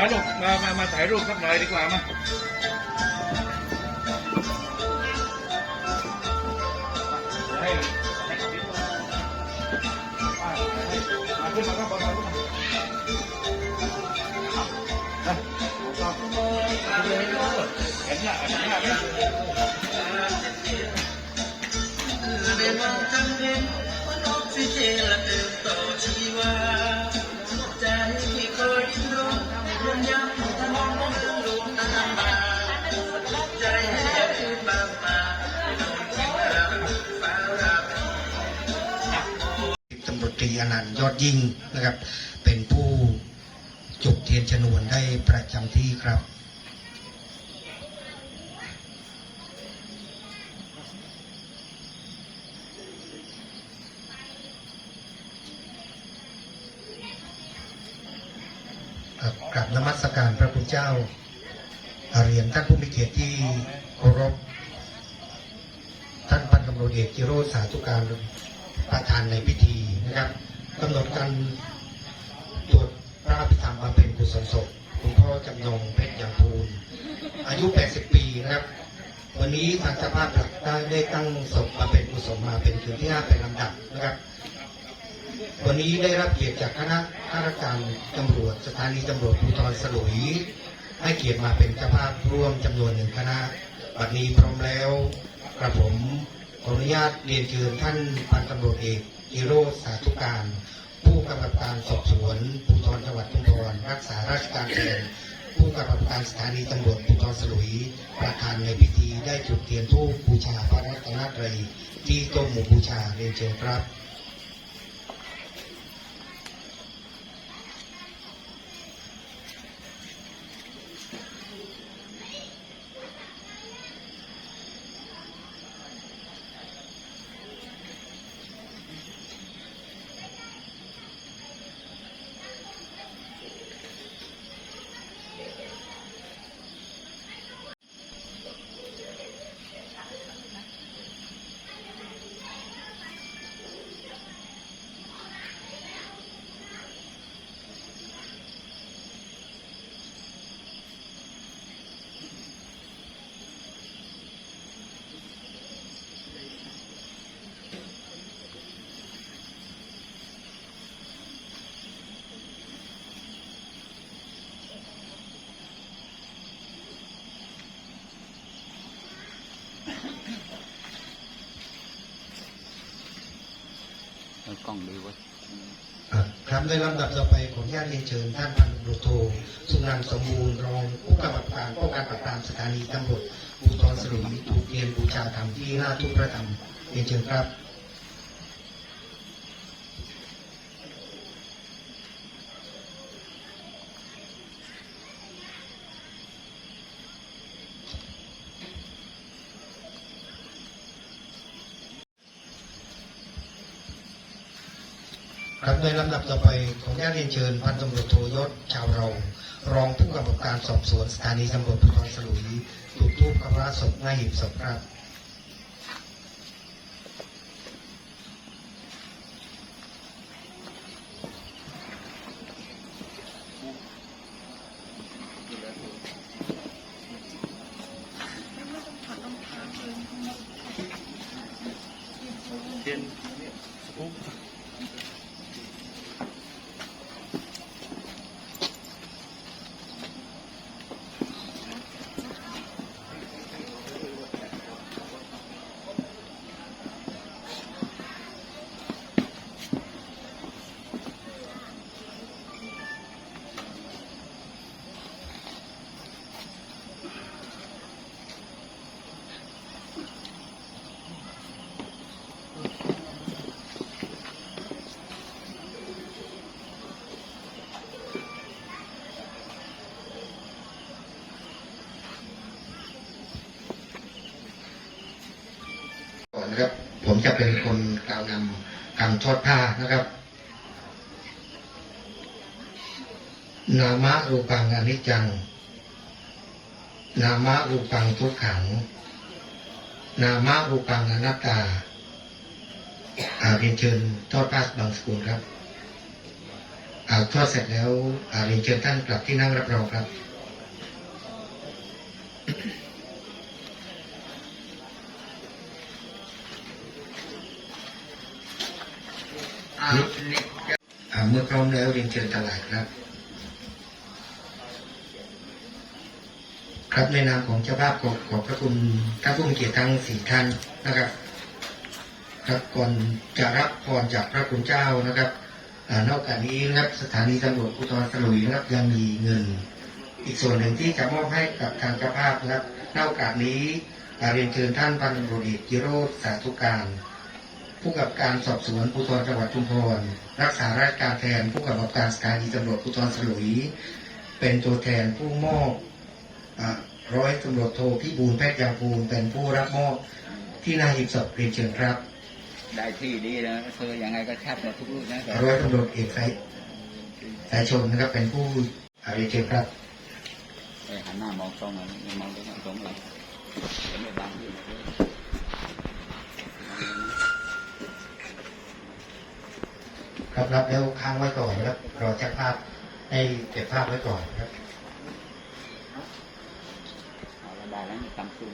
มาลูกมามามาถ่ายรูปสักหน่อยดีกว่ามาให้ให้มาขึ้นมาครับบอลมาขึ้นมาอะเห็นหน้าเห็นหน้าไหม ตรีอนันต์ยอดยิ่งนะครับ เป็นผู้จุดเทียนชนวนได้ประจำที่ครับครับกราบนมัสการพระคุณเจ้าเรียนท่านผู้มีเกียรติที่เคารพ ท่านพันตำรวจเอกจิโรสาธุการ ประธานในพิธีนะครับกำหนดการตรวจพระอภิธรรมมาเป็นกุศลศพคุณพ่อจำนงเพชรยางพูนอายุ 80 ปีนะครับ วันนี้ทางเจ้าภาพหลักได้ได้ตั้งศพมาเป็นกุศลมาเป็นคืนที่ห้าเป็นลำดับนะครับ วันนี้ได้รับเกียรติจากคณะข้าราชการตำรวจสถานีตำรวจภูธรสลุยให้เกียรติมาเป็นเจ้าภาพร่วมจำนวนหนึ่งคณะบัดนี้พร้อมแล้วกระผม ขออนุญาตเรียนเชิญท่านพันตำรวจเอกอิโรสาธุการ ผู้กำกับการสอบสวนภูธรจังหวัดชุมพรรักษาราชการแทนผู้กำกับการสถานีตำรวจภูธรสลุย ประธานในพิธีได้จุดเทียนธูปบูชาพระรัตนตรัยที่โต้มหมู่บูชาเรียนเชิญครับ กล้องดีว้ยครับในลำดับต่อไปขออนุญาตเรียนเชิญท่านพันตำรวจโทสุนันท์สมบูรณ์รองผู้กำกับการป้องกันปราบปรามสถานีตำรวจภูธรสลุปถูกเรียนบูชาธรรมที่หน้าทุกพระธรรมเรียนเชิญครับ ครับโดยลำดับต่อไปของญาติเรียนเชิญพันตำรวจโทยศชาวเรา รองผู้กำกับการสอบสวนสถานีตำรวจภูธรสลุยถูกทูปคำราศพหน้าหีบศพครับ นะครับ ผมจะเป็นคนกล่าวนำคำทอดผ้านะครับ นามะรูปังอนิจจัง นามะรูปังทุกขัง นามะรูปังอนัตตาอาเรียนเชิญทอดผ้าบางสกุลครับอ่าทอดเสร็จแล้วอาเรียนเชิญท่านกลับที่นั่งรับรองครับ อ่านี่ อ่า เมื่อพร้อมแล้วเรียนเชิญถวายครับ ครับในนามของเจ้าภาพขอขอบพระคุณท่านผู้มีเกียรติทั้งสี่ท่านนะครับครับก่อนจะรับพรจากพระคุณเจ้านะครับอนอกจากนี้นะครับสถานีตำรวจภูธรสลุยนะครับยังมีเงิน อีกส่วนหนึ่งที่จะมอบให้กับทางเจ้าภาพนะครับนอกจากนี้เรียนเชิญท่านพันตำรวจเอกกิโรธสาธุการ ผู้กำกับการสอบสวนภูธรจังหวัดชุมพร รักษาราชการแทนผู้กำกับการสถานีตำรวจภูธรสลุย เป็นตัวแทนผู้มอบอ่าร้อยตำรวจโทพี่บูลแพทย์ยางภูลเป็นผู้รับมอบที่หนาหีบศพเรียนเชิญครับ ได้ที่ดีนะเธอยังไงก็ชัดหมดทุกลูกนะร้อยตำรวจเอกสายสายชนนะครับเป็นผู้อ่าเรียนเชิญครับไอ้หันหน้ามองตรงเลยมองตรงตรงเลยเห็นไม่บางที่ ครับรับแล้วค้างไว้ก่อนนะครับรอแจ้งภาพให้เก็บภาพไว้ก่อนครับเอาละได้แล้วนี่ตำซุ่ม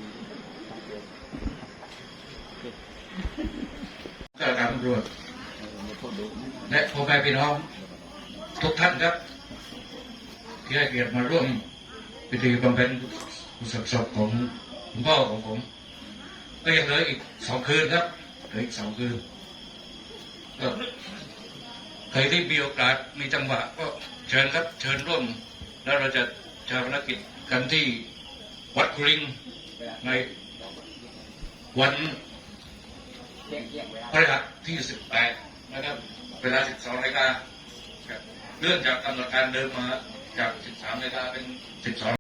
ตำเดียวข้าราชการตำรวจเออไม่พูดดุนะและพ่อแม่พี่น้อง ทุกท่านครับ ที่ให้เกียรติมาร่วมพิธีบำเพ็ญกุศลศพของคุณพ่อของผม ก็ยังเหลืออีกสองคืนครับเหลืออีกสองคืนก็ใค รที่มีโอกาสมีจังหวะก็เชิญครับเชิญร่วม แล้วเราจะชาปนกิจกันที่วัดคุริงในวันเที่ยงเที่ยงเวลาพฤหัสที่18นะครับเวลา12นาฬิกาครับเลื่อนจากกำหนดการเดิมมาจาก13นาฬิกาเป็น12